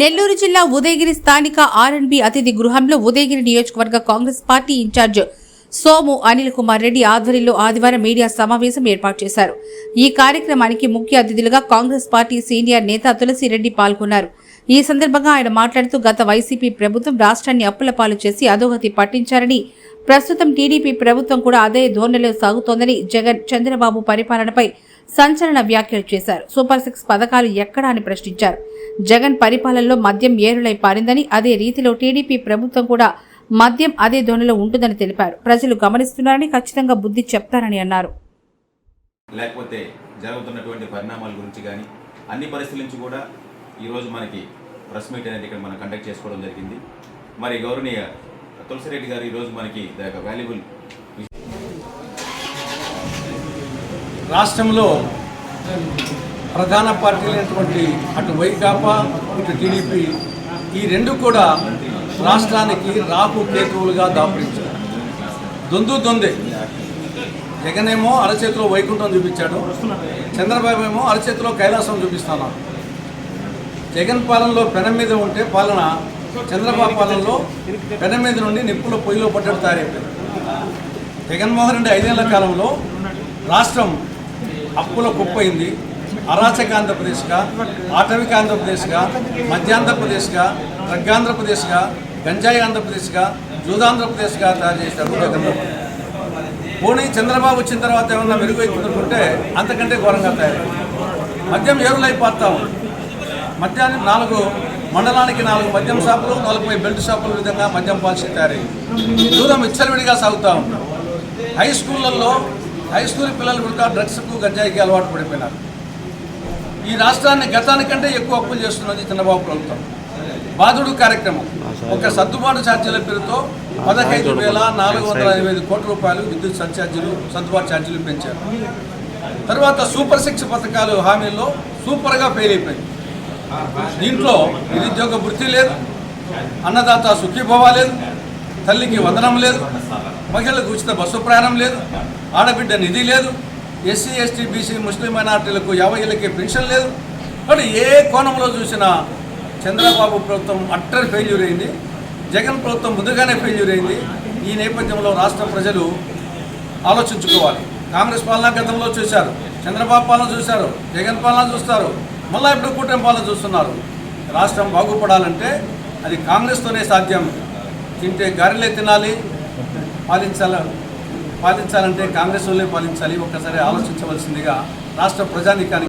నెల్లూరు జిల్లా ఉదయగిరి స్థానిక ఆర్ఎండ్బి అతిథి గృహంలో ఉదయగిరి నియోజకవర్గ Congress party incharge Somu Anil Kumar Reddy ఆధ్వర్యంలో ఆదివారం మీడియా సమావేశం ఏర్పాటు చేశారు. ఈ కార్యక్రమానికి ముఖ్య అతిథులుగా కాంగ్రెస్ పార్టీ సీనియర్ నేత తులసిరెడ్డి పాల్గొన్నారు. ఈ సందర్భంగా ఆయన మాట్లాడుతూ గత వైసీపీ ప్రభుత్వం రాష్ట్రాన్ని అప్పుల పాలు చేసి అధోగతి పట్టించారని ప్రస్తుతం టీడీపీ ప్రభుత్వం కూడా అదే ధోరణిలో సాగుతోందని జగన్ చంద్రబాబు పరిపాలనపై సంచలన వ్యాఖ్యలు చేశారు. సూపర్ సిక్స్ పథకాలు ఎక్కడా అని ప్రశ్నించారు. జగన్ పరిపాలనలో మద్యం ఏరులై పారిందని అదే రీతిలో టీడీపీ ప్రభుత్వం కూడా మద్యం అదే ధోరణిలో ఉంటుందని తెలిపారు. ప్రజలు గమనిస్తున్నారని ఖచ్చితంగా బుద్ధి చెప్తారని అన్నారు. లేకపోతే జరుగుతున్నటువంటి పరిణామాల గురించి కానీ అన్ని పరిస్థితుల నుంచి కూడా ఈరోజు మనకి ప్రెస్ మీట్ అనేది ఇక్కడ మనం కండక్ట్ చేసుకోవడం జరిగింది. మరి గౌరవనీయ తులసిరెడ్డి గారు ఈరోజు మనకి వాల్యుబుల్ రాష్ట్రంలో ప్రధాన పార్టీలైనటువంటి అటు వైకాపా ఇటు టీడీపీ ఈ రెండు కూడా రాష్ట్రానికి రాకు కేతువులుగా దాపురించారు. దొందు దొందే. జగనేమో అరచేతిలో వైకుంఠం చూపించాడు చంద్రబాబు ఏమో అరచేతిలో కైలాసం చూపిస్తాను. జగన్ పాలనలో పెనం మీద ఉంటే పాలన చంద్రబాబు పాలనలో పెనం మీద నుండి నిప్పుల పొయ్యిలో పడ్డట్టు తయారైపోయింది. జగన్మోహన్ రెడ్డి ఐదేళ్ళ కాలంలో రాష్ట్రం అప్పుల కుప్పైంది. అరాచక ఆంధ్రప్రదేశ్గా ఆటవిక ఆంధ్రప్రదేశ్గా మధ్యాంధ్రప్రదేశ్గా డ్రగ్గాంధ్రప్రదేశ్గా గంజాయి ఆంధ్రప్రదేశ్గా జూదాంధ్రప్రదేశ్గా తయారు చేశారు జగన్మోహన్ పోనీ చంద్రబాబు వచ్చిన తర్వాత ఏమన్నా మెరుగైతుందనుకుంటే అంతకంటే ఘోరంగా తయారైంది. మద్యం ఏరులైపోతా ఉంది. మద్యాన్ని నాలుగు మండలానికి నాలుగు మద్యం షాపులు నలభై బెల్ట్ షాపుల విధంగా మద్యం పాలసీ తయారైంది. దూరం ఇచ్చలవిడిగా సాగుతాం హై స్కూళ్ళల్లో హై స్కూల్ పిల్లలు కూడా డ్రగ్స్కు గంజాయికి అలవాటు పడిపోయినారు. ఈ రాష్ట్రాన్ని గతానికంటే ఎక్కువ అప్పులు చేస్తున్నది చంద్రబాబు ప్రభుత్వం. బాధుడు కార్యక్రమం. ఒక సర్దుబాటు ఛార్జీల పేరుతో పదహైదు వేల నాలుగు వందల ఇరవై ఐదు కోట్ల రూపాయలు విద్యుత్ సర్ఛార్జీలు సర్దుబాటు ఛార్జీలు పెంచారు. తర్వాత సూపర్ సిక్స్ పథకాలు హామీల్లో సూపర్గా ఫెయిల్ అయిపోయింది. దీంట్లో నిరుద్యోగ వృత్తి లేదు అన్నదాత సుఖీభవ లేదు తల్లికి వందనం లేదు మహిళలకు ఉచిత బస్సు ప్రయాణం లేదు ఆడబిడ్డ నిధి లేదు. ఎస్సీ ఎస్టీ బీసీ ముస్లిం మైనార్టీలకు యాభై పెన్షన్ లేదు. కాబట్టి ఏ కోణంలో చూసినా చంద్రబాబు ప్రభుత్వం అట్టర్ ఫెయిల్యూర్ అయింది. జగన్ ప్రభుత్వం ముందుగానే ఫెయిల్యూర్ అయింది. ఈ నేపథ్యంలో రాష్ట్ర ప్రజలు ఆలోచించుకోవాలి. కాంగ్రెస్ పాలన గతంలో చూశారు. చంద్రబాబు పాలన చూశారు. జగన్ పాలన చూస్తారు. మళ్ళీ ఇప్పుడు కూటమి పాలన చూస్తున్నారు. రాష్ట్రం బాగుపడాలంటే అది కాంగ్రెస్తోనే సాధ్యం. తింటే గారెలే తినాలి పాలించాల పాలించాలంటే కాంగ్రెస్ వాళ్ళే పాలించాలి. ఒక్కసారి ఆలోచించవలసిందిగా రాష్ట్ర ప్రజానికానికి